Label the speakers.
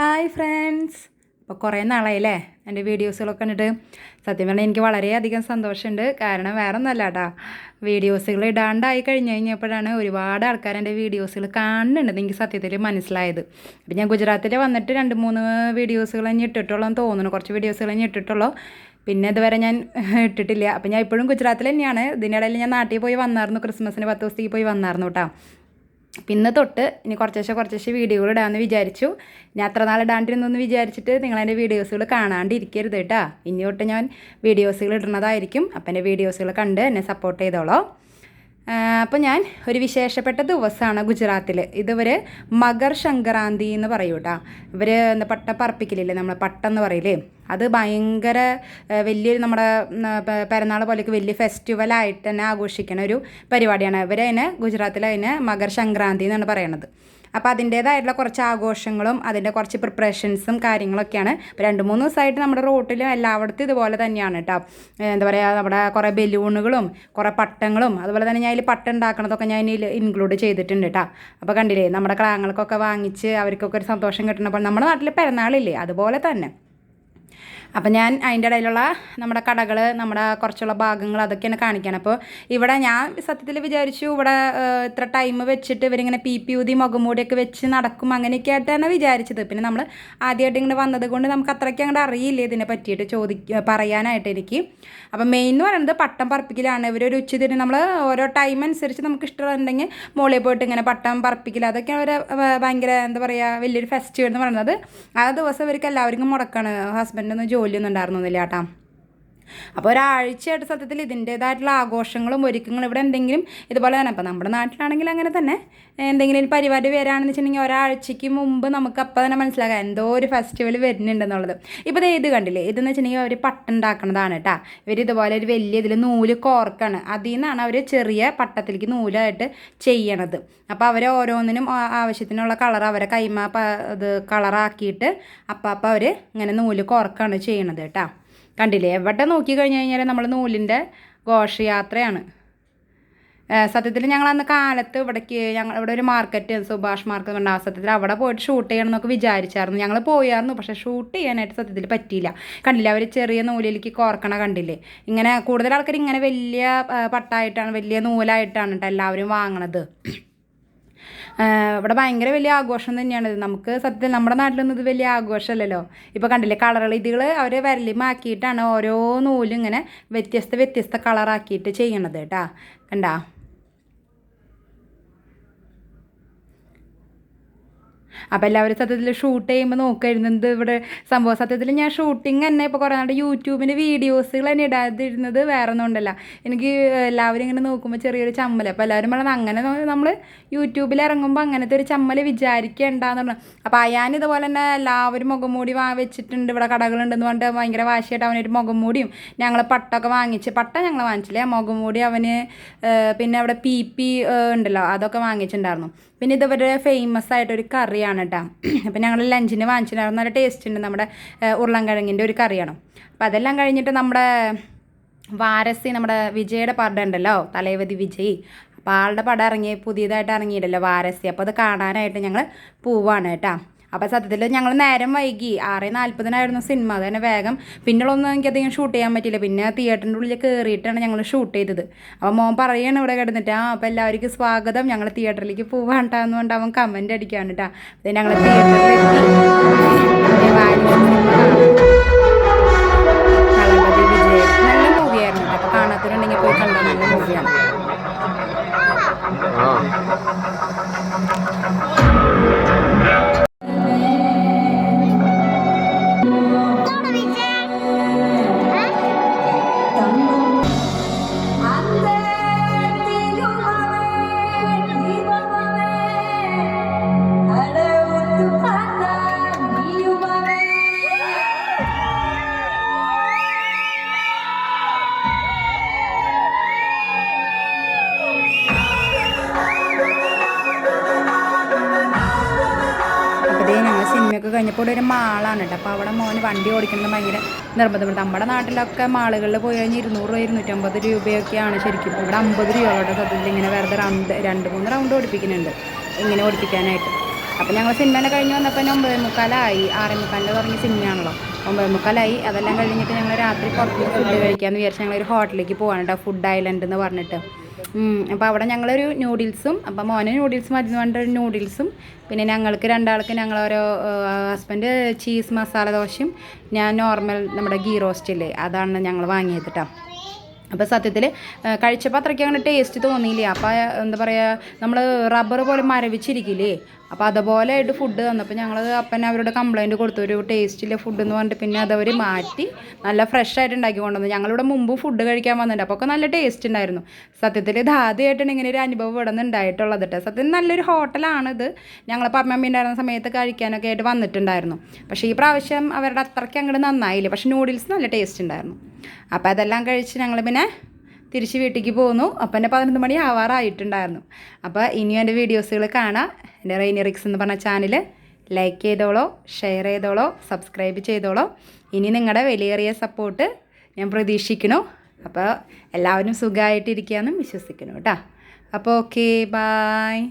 Speaker 1: Hi friends. അപ്പോൾ കുറേ നാളായില്ലേ എന്റെ വീഡിയോസുകളൊക്കെ കണ്ടിട്ട്. സത്യം പറഞ്ഞാൽ എനിക്ക് വളരെയധികം സന്തോഷമുണ്ട്. കാരണം വേറെ ഒന്നല്ല കേട്ടോ വീഡിയോസുകൾ ഇടാണ്ടായി കഴിഞ്ഞ് കഴിഞ്ഞപ്പോഴാണ് ഒരുപാട് ആൾക്കാർ എന്റെ വീഡിയോസുകൾ കാണുന്നുണ്ടെന്ന് എനിക്ക് സത്യത്തിൽ മനസ്സിലായത്. അപ്പോൾ ഞാൻ ഗുജറാത്തിൽ വന്നിട്ട് രണ്ട് മൂന്ന് വീഡിയോസുകൾ ഞാൻ ഇട്ടിട്ടുള്ളൂ എന്ന് തോന്നുന്നു. കുറച്ച് വീഡിയോസുകൾ ഞാൻ ഇട്ടിട്ടുള്ളൂ. പിന്നെ ഇതുവരെ ഞാൻ ഇട്ടിട്ടില്ല. അപ്പോൾ ഞാൻ ഇപ്പോഴും ഗുജറാത്തിൽ തന്നെയാണ്. ഇതിനിടയിൽ ഞാൻ നാട്ടിൽ പോയി വന്നായിരുന്നു. ക്രിസ്മസിന് പത്ത് ദിവസത്തേക്ക് പോയി വന്നായിരുന്നു കേട്ടോ പിന്നെ തൊട്ട് ഇനി കുറച്ചേശ്ശെ കുറച്ചേശ്ശെ വീഡിയോകൾ ഇടാമെന്ന് വിചാരിച്ചു. ഞാൻ അത്ര നാൾ ഇടാണ്ടിരുന്നെന്ന് വിചാരിച്ചിട്ട് നിങ്ങളെന്റെ വീഡിയോസുകൾ കാണാണ്ടിരിക്കരുത് കേട്ടോ. ഇനി തൊട്ട് ഞാൻ വീഡിയോസുകൾ ഇടുന്നതായിരിക്കും. അപ്പം എന്റെ വീഡിയോസുകൾ കണ്ട് എന്നെ സപ്പോർട്ട് ചെയ്തോളൂ. അപ്പോൾ ഞാൻ ഒരു വിശേഷപ്പെട്ട ദിവസമാണ് ഗുജറാത്തിൽ ഇതുവർ മകർ സംക്രാന്തി എന്ന് പറയൂ കേട്ടോ ഇവർ എന്താ പട്ട പറപ്പിക്കലില്ലേ നമ്മൾ പട്ടെന്ന് പറയില്ലേ? അത് ഭയങ്കര വലിയൊരു നമ്മുടെ പിറന്നാൾ പോലെയൊക്കെ വലിയ ഫെസ്റ്റിവലായിട്ട് തന്നെ ആഘോഷിക്കുന്ന ഒരു പരിപാടിയാണ്. ഇവർ അതിന് ഗുജറാത്തിൽ അതിനെ മകർ സംക്രാന്തി എന്നാണ് പറയണത്. അപ്പോൾ അതിന്റേതായിട്ടുള്ള കുറച്ച് ആഘോഷങ്ങളും അതിന്റെ കുറച്ച് പ്രിപ്പറേഷൻസും കാര്യങ്ങളൊക്കെയാണ്. ഇപ്പോൾ രണ്ട് മൂന്ന് ദിവസമായിട്ട് നമ്മുടെ റോട്ടിലും എല്ലായിടത്തും ഇതുപോലെ തന്നെയാണ് കേട്ടോ എന്താ പറയുക നമ്മുടെ കുറേ ബലൂണുകളും കുറേ പട്ടങ്ങളും അതുപോലെ തന്നെ ഞാൻ ഇതിൽ പട്ടം ഉണ്ടാക്കണതൊക്കെ ഞാൻ ഇതിൽ ഇൻക്ലൂഡ് ചെയ്തിട്ടുണ്ട് കേട്ടോ അപ്പോൾ കണ്ടില്ലേ നമ്മുടെ ക്ലാങ്ങൾക്കൊക്കെ വാങ്ങിച്ച് അവർക്കൊക്കെ ഒരു സന്തോഷം കിട്ടണപ്പോൾ നമ്മുടെ നാട്ടിൽ പിറന്നാളില്ലേ അതുപോലെ തന്നെ. അപ്പം ഞാൻ അതിന്റെ ഇടയിലുള്ള നമ്മുടെ കടകൾ നമ്മുടെ കുറച്ചുള്ള ഭാഗങ്ങൾ അതൊക്കെയാണ് കാണിക്കാൻ അപ്പോൾ ഇവിടെ ഞാൻ സത്യത്തിൽ വിചാരിച്ചു ഇവിടെ ഇത്ര ടൈം വെച്ചിട്ട് ഇവരിങ്ങനെ പി പി ഊതി മുഖംമൂടിയൊക്കെ വെച്ച് നടക്കും അങ്ങനെയൊക്കെ ആയിട്ടാണ് വിചാരിച്ചത്. പിന്നെ നമ്മൾ ആദ്യമായിട്ട് ഇങ്ങനെ വന്നത് കൊണ്ട് നമുക്ക് അത്രയ്ക്ക് അങ്ങോട്ട് അറിയില്ല ഇതിനെ പറ്റിയിട്ട് ചോദി പറയാനായിട്ട് എനിക്ക്. അപ്പം മെയിൻ എന്ന് പറയുന്നത് പട്ടം പറപ്പിക്കലാണ്. ഇവരൊരു ഉച്ചതിന് നമ്മൾ ഓരോ ടൈം അനുസരിച്ച് നമുക്ക് ഇഷ്ടമുണ്ടെങ്കിൽ മുകളിൽ പോയിട്ട് ഇങ്ങനെ പട്ടം പറപ്പിക്കൽ അതൊക്കെ ഒരു ഭയങ്കര എന്താ പറയുക വലിയൊരു ഫെസ്റ്റിവൽ എന്ന് പറയുന്നത്. ആ ദിവസം ഇവർക്ക് എല്ലാവർക്കും മുടക്കാണ്. ഹസ്ബൻഡൊന്നും ജോലിയൊന്നും ഉണ്ടായിരുന്നില്ല കേട്ടോ അപ്പോൾ ഒരാഴ്ചയായിട്ട് സത്യത്തിൽ ഇതിന്റേതായിട്ടുള്ള ആഘോഷങ്ങളും ഒരുക്കങ്ങളും ഇവിടെ എന്തെങ്കിലും ഇതുപോലെ തന്നെ. അപ്പോൾ നമ്മുടെ നാട്ടിലാണെങ്കിൽ അങ്ങനെ തന്നെ. എന്തെങ്കിലും പരിപാടി വരാണെന്ന് വെച്ചിട്ടുണ്ടെങ്കിൽ ഒരാഴ്ചയ്ക്ക് മുമ്പ് നമുക്ക് അപ്പോൾ തന്നെ മനസ്സിലാക്കാം എന്തോ ഒരു ഫെസ്റ്റിവൽ വരുന്നുണ്ടെന്നുള്ളത്. ഇപ്പോൾ ഇത് കണ്ടില്ലേ? ഇതെന്ന് വെച്ചിട്ടുണ്ടെങ്കിൽ അവർ പട്ടുണ്ടാക്കണതാണ് കേട്ടോ ഇവർ ഇതുപോലെ ഒരു വലിയ ഇതിൽ നൂൽ കോർക്കാണ്. അതിൽ നിന്നാണ് അവർ ചെറിയ പട്ടത്തിലേക്ക് നൂലായിട്ട് ചെയ്യണത്. അപ്പോൾ അവർ ഓരോന്നിനും ആവശ്യത്തിനുള്ള കളർ അവരെ കൈമ ഇത് കളറാക്കിയിട്ട് അപ്പം അപ്പം അവർ ഇങ്ങനെ നൂൽ കോർക്കാണ് ചെയ്യണത് കേട്ടോ കണ്ടില്ലേ? എവിടെ നോക്കി കഴിഞ്ഞ് കഴിഞ്ഞാൽ നമ്മൾ നൂലിന്റെ ഘോഷയാത്രയാണ്. സത്യത്തിൽ ഞങ്ങൾ അന്ന് കാലത്ത് ഇവിടേക്ക് ഞങ്ങൾ ഇവിടെ ഒരു മാർക്കറ്റ് സുഭാഷ് മാർക്കറ്റ് ഉണ്ട്. ആ സത്യത്തിൽ അവിടെ പോയിട്ട് ഷൂട്ട് ചെയ്യണം എന്നൊക്കെ വിചാരിച്ചായിരുന്നു. ഞങ്ങൾ പോയായിരുന്നു പക്ഷേ ഷൂട്ട് ചെയ്യാനായിട്ട് സത്യത്തിൽ പറ്റിയില്ല. കണ്ടില്ല? അവർ ചെറിയ നൂലിലേക്ക് കോർക്കണ കണ്ടില്ലേ? ഇങ്ങനെ കൂടുതൽ ആൾക്കാർ ഇങ്ങനെ വലിയ പട്ടായിട്ടാണ് വലിയ നൂലായിട്ടാണ് കേട്ടോ എല്ലാവരും വാങ്ങണത്. ഇവിടെ ഭയങ്കര വലിയ ആഘോഷം തന്നെയാണ്. നമുക്ക് സത്യത്തിൽ നമ്മുടെ നാട്ടിലൊന്നും ഇത് വലിയ ആഘോഷമല്ലല്ലോ. ഇപ്പോൾ കണ്ടില്ലേ കളറുകൾ ഇതുകൾ അവർ വരലിമാക്കിയിട്ടാണ് ഓരോ നൂലും ഇങ്ങനെ വ്യത്യസ്ത വ്യത്യസ്ത കളറാക്കിയിട്ട് ചെയ്യണത് കേട്ടാ. കണ്ടാ? അപ്പോൾ എല്ലാവരും സത്യത്തിൽ ഷൂട്ട് ചെയ്യുമ്പോൾ നോക്കായിരുന്നത് ഇവിടെ സംഭവം? സത്യത്തിൽ ഞാൻ ഷൂട്ടിങ് തന്നെ ഇപ്പോൾ കുറേ നാട് യൂട്യൂബിന്റെ വീഡിയോസുകൾ തന്നെ ഇടാതിരുന്നത് വേറെ ഒന്നും ഉണ്ടല്ല എനിക്ക് എല്ലാവരും ഇങ്ങനെ നോക്കുമ്പോൾ ചെറിയൊരു ചമ്മൽ അപ്പോൾ എല്ലാവരും പറയുന്നത് അങ്ങനെ നമ്മൾ യൂട്യൂബിൽ ഇറങ്ങുമ്പോൾ അങ്ങനത്തെ ഒരു ചമ്മൽ വിചാരിക്കേണ്ടെന്ന് പറഞ്ഞു. അപ്പോൾ അയാൻ ഇതുപോലെ തന്നെ എല്ലാവരും മുഖംമൂടി വാ വെച്ചിട്ടുണ്ട്. ഇവിടെ കടകളുണ്ടെന്ന് പറഞ്ഞിട്ട് ഭയങ്കര വാശിയായിട്ട് അവനൊരു മുഖംമൂടിയും ഞങ്ങൾ പട്ടൊക്കെ വാങ്ങിച്ച് പട്ട ഞങ്ങൾ വാങ്ങിച്ചില്ലേ? മുഖംമൂടി അവന് ഏഹ്, പിന്നെ അവിടെ പി പി ഉണ്ടല്ലോ അതൊക്കെ വാങ്ങിച്ചിട്ടുണ്ടായിരുന്നു. പിന്നെ ഇതുവരെ ഫേമസ് ആയിട്ടൊരു കറിയാണ് കേട്ടോ അപ്പം ഞങ്ങൾ ലഞ്ചിന് വാങ്ങിച്ചിട്ടുണ്ടായിരുന്നു നല്ല ടേസ്റ്റ് ഉണ്ട് നമ്മുടെ ഉരുളൻകിഴങ്ങിന്റെ ഒരു കറിയാണ്. അപ്പോൾ അതെല്ലാം കഴിഞ്ഞിട്ട് നമ്മുടെ വാരസി നമ്മുടെ വിജയുടെ പടം ഉണ്ടല്ലോ തലൈവതി വിജയ്. അപ്പോൾ ആളുടെ പടം ഇറങ്ങി പുതിയതായിട്ട് ഇറങ്ങിയിട്ടല്ലോ വാരസി. അപ്പോൾ അത് കാണാനായിട്ട് ഞങ്ങൾ പോവാണ് കേട്ടോ അപ്പോൾ സത്യത്തിൽ ഞങ്ങൾ നേരം വൈകി. ആറ് നാൽപ്പതിനായിരുന്നു സിനിമ. അത് തന്നെ വേഗം. എനിക്ക് അധികം ഷൂട്ട് ചെയ്യാൻ പറ്റിയില്ല. പിന്നെ തിയേറ്ററിന്റെ ഉള്ളിൽ കയറിയിട്ടാണ് ഞങ്ങൾ ഷൂട്ട് ചെയ്തത്. അപ്പോൾ മോൻ പറയാണ് ഇവിടെ കിടന്നിട്ട് ആ അപ്പോൾ എല്ലാവർക്കും സ്വാഗതം. ഞങ്ങൾ തിയേറ്ററിലേക്ക് പോവാണ്ടാന്ന് കൊണ്ട് അവൻ കമന്റ് അടിക്കാണ് കേട്ടോ ഞങ്ങൾ തിയേറ്ററിലെത്തി കാണാത്തവരുണ്ടെങ്കിൽ പോയി കണ്ടാൽ നല്ല മൂവിയാണ് സിനിമയൊക്കെ കഴിഞ്ഞപ്പോൾ ഒരു മാളാണ് കേട്ടോ. അപ്പോൾ അവിടെ മോന് വണ്ടി ഓടിക്കുന്നത് ഭയങ്കര നിർബന്ധമാണ് നമ്മുടെ നാട്ടിലൊക്കെ മാളുകളിൽ പോയി കഴിഞ്ഞാൽ ഇരുന്നൂറ് രൂപ ഇരുന്നൂറ്റമ്പത് രൂപയൊക്കെയാണ് ശരിക്കും. ഇവിടെ അമ്പത് രൂപയുടെ സത്യത്തിൽ ഇങ്ങനെ വെറുതെ റൗണ്ട് രണ്ട് മൂന്ന് റൗണ്ട് ഓടിപ്പിക്കുന്നുണ്ട്. ഇങ്ങനെ ഓടിപ്പിക്കാനായിട്ട്. അപ്പോൾ ഞങ്ങൾ സിനിമേനെ കഴിഞ്ഞ് വന്നപ്പോൾ ഒമ്പത് മുക്കാലായി ആറേ മുക്കാലിന്റെ തുടങ്ങിയ സിനിമയാണല്ലോ ഒമ്പത് മുക്കാലായി അതെല്ലാം കഴിഞ്ഞിട്ട് ഞങ്ങൾ രാത്രി പുറത്ത് ഫുഡ് കഴിക്കാമെന്ന് വിചാരിച്ച് ഞങ്ങളൊരു ഹോട്ടലിലേക്ക് പോകാൻ കേട്ടോ ഫുഡ് ഐലൻഡ് എന്ന് പറഞ്ഞിട്ട്. അപ്പോൾ അവിടെ ഞങ്ങളൊരു ന്യൂഡിൽസും അപ്പം മോനെ ന്യൂഡിൽസും വേണ്ട പറഞ്ഞിട്ട് നൂഡിൽസും പിന്നെ ഞങ്ങൾക്ക് രണ്ടാൾക്ക് ഞങ്ങളോരോ ഹസ്ബൻഡ് ചീസ് മസാല ദോശയും ഞാൻ നോർമൽ നമ്മുടെ ഗീ റോസ്റ്റ് ഇല്ലേ അതാണ് ഞങ്ങൾ വാങ്ങിയത് കേട്ടോ അപ്പോൾ സത്യത്തിൽ കഴിച്ചപ്പോൾ അത്രയ്ക്ക് അങ്ങനെ ടേസ്റ്റ് തോന്നിയില്ലേ? അപ്പോൾ എന്താ പറയുക നമ്മൾ റബ്ബർ പോലെ മരവിച്ചിരിക്കില്ലേ? അപ്പോൾ അതുപോലെ ആയിട്ട് ഫുഡ് തന്നപ്പോൾ ഞങ്ങൾ അപ്പൻ അവരോട് കംപ്ലയിന്റ് കൊടുത്തു. ഒരു ടേസ്റ്റില്ല ഫുഡ് എന്ന് പറഞ്ഞിട്ട് പിന്നെ അതവർ മാറ്റി നല്ല ഫ്രഷ് ആയിട്ട് ഉണ്ടാക്കി കൊണ്ടുവന്നു. ഞങ്ങളിവിടെ മുമ്പ് ഫുഡ് കഴിക്കാൻ വന്നിട്ടുണ്ട്. അപ്പോൾ ഒക്കെ നല്ല ടേസ്റ്റ് ഉണ്ടായിരുന്നു സത്യത്തിൽ ഇത് ആദ്യമായിട്ടാണ് ഇങ്ങനെ ഒരു അനുഭവം ഇവിടെ നിന്ന് ഉണ്ടായിട്ടുള്ളത് കേട്ടോ സത്യത്തിൽ നല്ലൊരു ഹോട്ടലാണിത് ഞങ്ങളിപ്പോൾ അമ്മമ്മ ഉണ്ടായിരുന്ന സമയത്ത് കഴിക്കാനൊക്കെ ആയിട്ട് വന്നിട്ടുണ്ടായിരുന്നു. പക്ഷേ ഈ പ്രാവശ്യം അവരുടെ അത്രയ്ക്ക് അങ്ങോട്ട് നന്നായില്ല. പക്ഷേ നൂഡിൽസ് നല്ല ടേസ്റ്റ് ഉണ്ടായിരുന്നു അപ്പോൾ അതെല്ലാം കഴിച്ച് ഞങ്ങൾ പിന്നെ തിരിച്ച് വീട്ടിലേക്ക് പോന്നു. അപ്പം എന്റെ പതിനൊന്ന് മണി ആവാറായിട്ടുണ്ടായിരുന്നു. അപ്പോൾ ഇനിയും എന്റെ വീഡിയോസുകൾ കാണാം. എന്റെ റെയിനി റിക്സ് എന്ന് പറഞ്ഞ ചാനൽ ലൈക്ക് ചെയ്തോളോ ഷെയർ ചെയ്തോളോ സബ്സ്ക്രൈബ് ചെയ്തോളോ. ഇനി നിങ്ങളുടെ വിലയേറിയ സപ്പോർട്ട് ഞാൻ പ്രതീക്ഷിക്കുന്നു. അപ്പോൾ എല്ലാവരും സുഖമായിട്ടിരിക്കുകയെന്നും വിശ്വസിക്കുന്നു കേട്ടോ. അപ്പോൾ ഓക്കെ ബായ്